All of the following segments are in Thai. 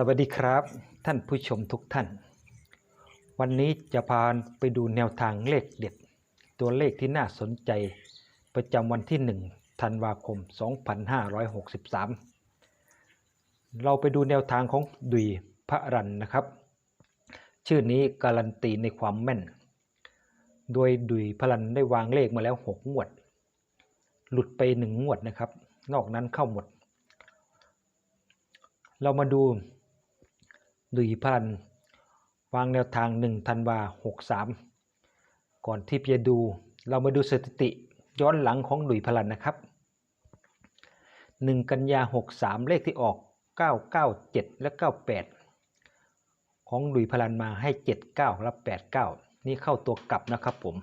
สวัสดีครับท่านผู้ชมทุกท่าน วันนี้จะพาไปดูแนวทางเลขเด็ด ตัวเลขที่น่าสนใจ ประจำวันที่ 1 ธันวาคม 2563 เราไปดูแนวทางของดุยพระรันนะครับ ชื่อนี้การันตีในความแม่น โดยดุยพระรันได้วางเลขมาแล้ว 6 งวด หลุดไป 1 งวดนะครับ นอกนั้นเข้าหมดเรามาดู ดุยพันวางแนวทาง1ธันวา63 ก่อนที่จะดู เรามาดูสถิติย้อนหลังของดุยพลันนะครับ 1 กันยา 63 เลขที่ออก 997 และ 98 ของดุยพลันมาให้ 79 และ 89 นี่เข้าตัวกลับนะครับผม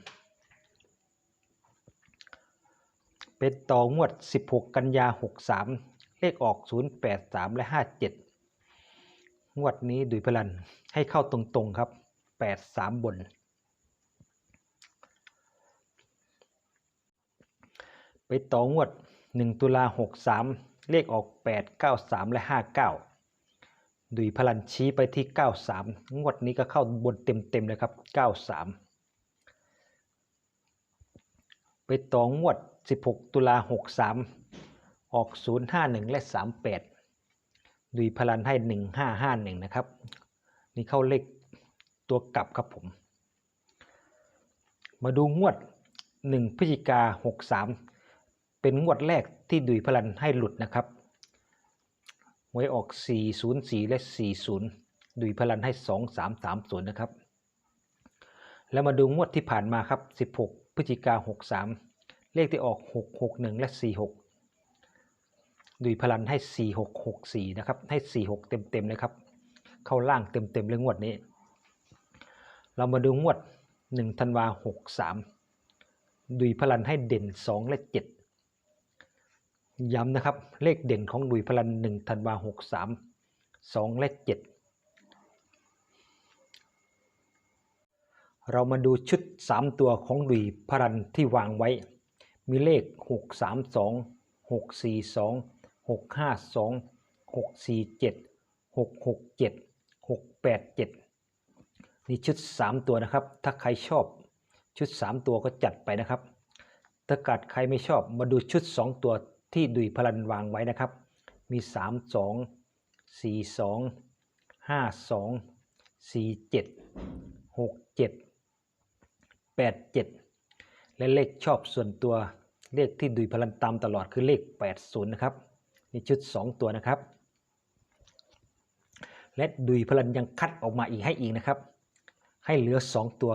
เป็นต่องวด 16 กันยา 63 เลขออก 083 และ 57 งวดนี้ดุยพลันให้เข้าตรงๆครับ83บนไปต่องวด 1 ตุลา 63 เลขออก 893 และ 59 ดุยพลันชี้ไปที่ 93 งวดนี้ก็เข้าบนเต็มๆเลยครับ 93 ไปต่องวด 16 ตุลา 63 ออก 051 และ 38 ดุยพลันให้1551นะครับ นี่เข้าเลขตัวกลับครับผม มาดูงวด1พฤศจิกา63เป็นงวดแรกที่ดุยพลันให้หลุดนะครับหวยออก 404 และ 40 ดุยพลันให้ 2330 นะครับ แล้วมาดูงวดที่ผ่านมาครับ 16 พฤศจิกา63 เลขที่ออก 661 และ 46 ดุยพลันให้ 4664 นะครับ ให้ 46 เต็มๆเลยครับ เข้าล่างเต็มๆเลยงวดนี้ เรามาดูงวด1ธันวา63 ดุยพลันให้เด่น 2 และ 7 ย้ำนะครับ เลขเด่นของดุยพลัน1ธันวา63 2 และ 7 เรามาดูชุด 3 ตัวของดุยพลันที่วางไว้ มีเลข 632 642 652 647 667 687นี่ชุด3ตัวนะครับ ถ้าใครชอบชุด3ตัวก็จัดไปนะครับ ถ้ากัดใครไม่ชอบมาดูชุด2ตัวที่ดุยพลันวางไว้นะครับ มี3 2 4 2 5 2 4 7 6 7 8 7และเลขชอบส่วนตัวเลขที่ดุยพลันตามตลอดคือเลข 80 นะครับ นี่ชุด 2 ตัวนะครับ และดุยพลันยังคัดออกมาอีกให้อีกนะครับ ให้เหลือ 2 ตัว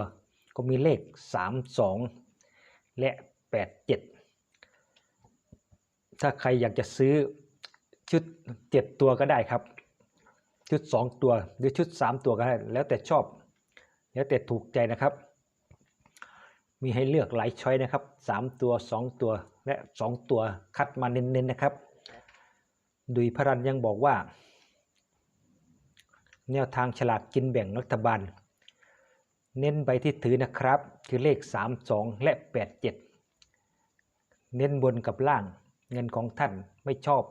ก็มีเลข 3 2 และ 8 7 ถ้าใครอยากจะซื้อชุด 7 ตัวก็ได้ครับ ชุด 2 ตัวหรือชุด 3 ตัวก็ได้ แล้วแต่ชอบ แล้วแต่ถูกใจนะครับมีให้เลือกหลายช้อยนะครับ 3 ตัว 2 ตัวและ 2 ตัวคัดมาเน้นๆนะครับ ดุยพรันยังบอกว่า แนวทางฉลากกินแบ่งรัฐบาล เน้นใบที่ถือนะครับ คือเลข 3 2 และ 8 7 เน้นบนกับล่างเงินของท่านไม่ชอบ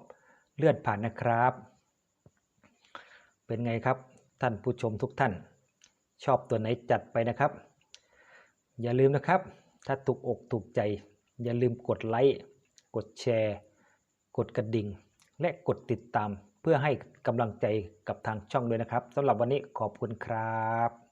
เลื่อนผ่านนะครับ เป็นไงครับท่านผู้ชมทุกท่าน ชอบตัวไหนจัดไปนะครับ อย่าลืมนะครับ ถ้าถูกอกถูกใจ อย่าลืมกดไลค์กดแชร์ กดกระดิ่ง และกดติดตามเพื่อให้กำลังใจกับทางช่องด้วยนะครับสำหรับวันนี้ขอบคุณครับ